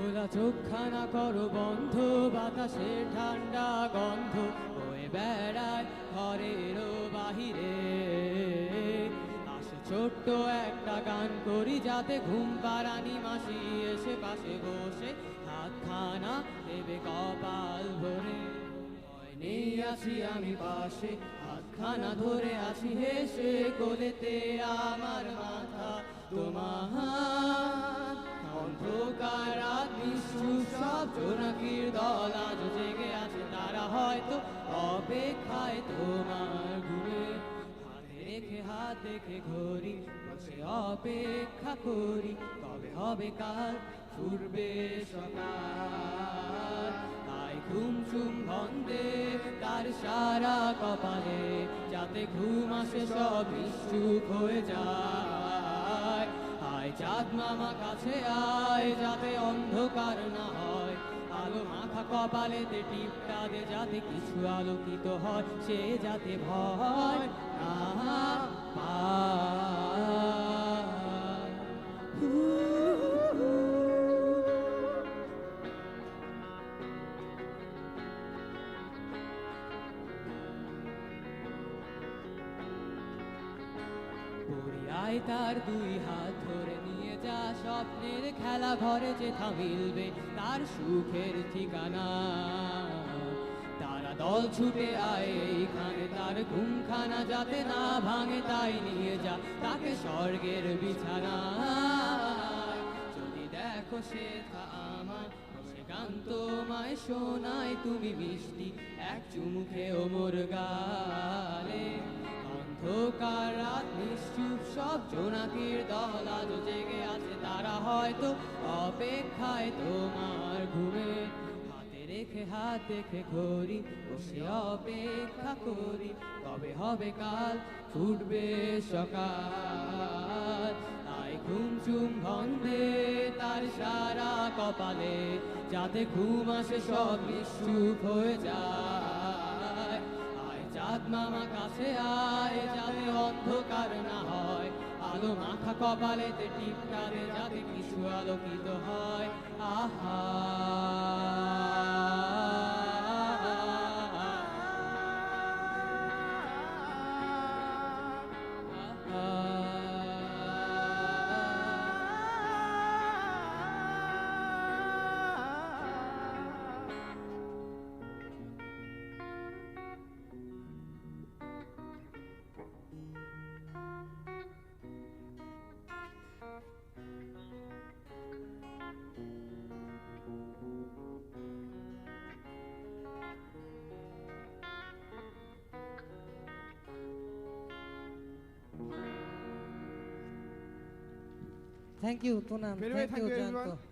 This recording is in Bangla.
খোলা চোখখানা করো বন্ধ, বাতাসে ঠান্ডা গন্ধ। বয়ে বেড়ায় ঘরেরও বাহিরে। আসে ছোট্ট একটা গান করি যাতে ঘুম পারানি মাসি এসে পাশে বসে হাতখানা দেবে কপাল ভরে। নেই আছি আমি পাশে, হাতখানা ধরে আছি হেসে কোলেতে আমার মাথা। তোমার অন্ধকার জোনাকির দল আজ জেগে আছে, তারা হয়তো অপেক্ষায় তোমার ঘুরে। রেখে, হাত দেখে ঘড়ি, বসে অপেক্ষা করি, কবে হবে কাল? ফুরবে সকাল। তাই ঘুম চুম বন্ধে, তার সারা কপালে, যাতে ঘুম আসে সব নিশ্চুপ হয়ে যায়। চাঁদ মামা কাছে আয়, যাতে অন্ধকার না হয়। আলো মাথা কপালেতে টিপটা দে যাতে কিছু আলোকিত হয়, সে যাতে ভয় না পায়। পরিয়ায় তার দুই হাত ধরে নিয়ে যা স্বপ্নের খেলা ঘরে যেথা মিলবে তার সুখের ঠিকানা। তারা দল ছুটে আয় এইখানে, তার ঘুমখানা যাতে না ভাঙে তাই নিয়ে যা তাকে স্বর্গের বিছানা যদি দেখো সে আমার গান তোমায় শোনায়, তুমি মিষ্টি এক চুমুখে ও মোর গালে। অন্ধকার রাত নিশ্চুপ সব জোনাকির দল আজও জেগে আছে। তারা হয়তো অপেক্ষায় তোমার ঘুমে। হাতে রেখে, হাত দেখে ঘড়ি, বসে অপেক্ষা করি। কবে হবে কাল? ফুটবে সকাল। তাই ঘুম চুম বন্ধে তার সারা কপালে, যাতে ঘুম আসে সব নিশ্চুপ হয়ে যায়। আয় চাঁদ মামা, কাছে আয়, যাতে অন্ধকার না আলো মাখা কপালেতে টিপটা দে যাতে কিছু আলোকিত হয়। আহা। Thank you, Tunam. Thank you, everyone.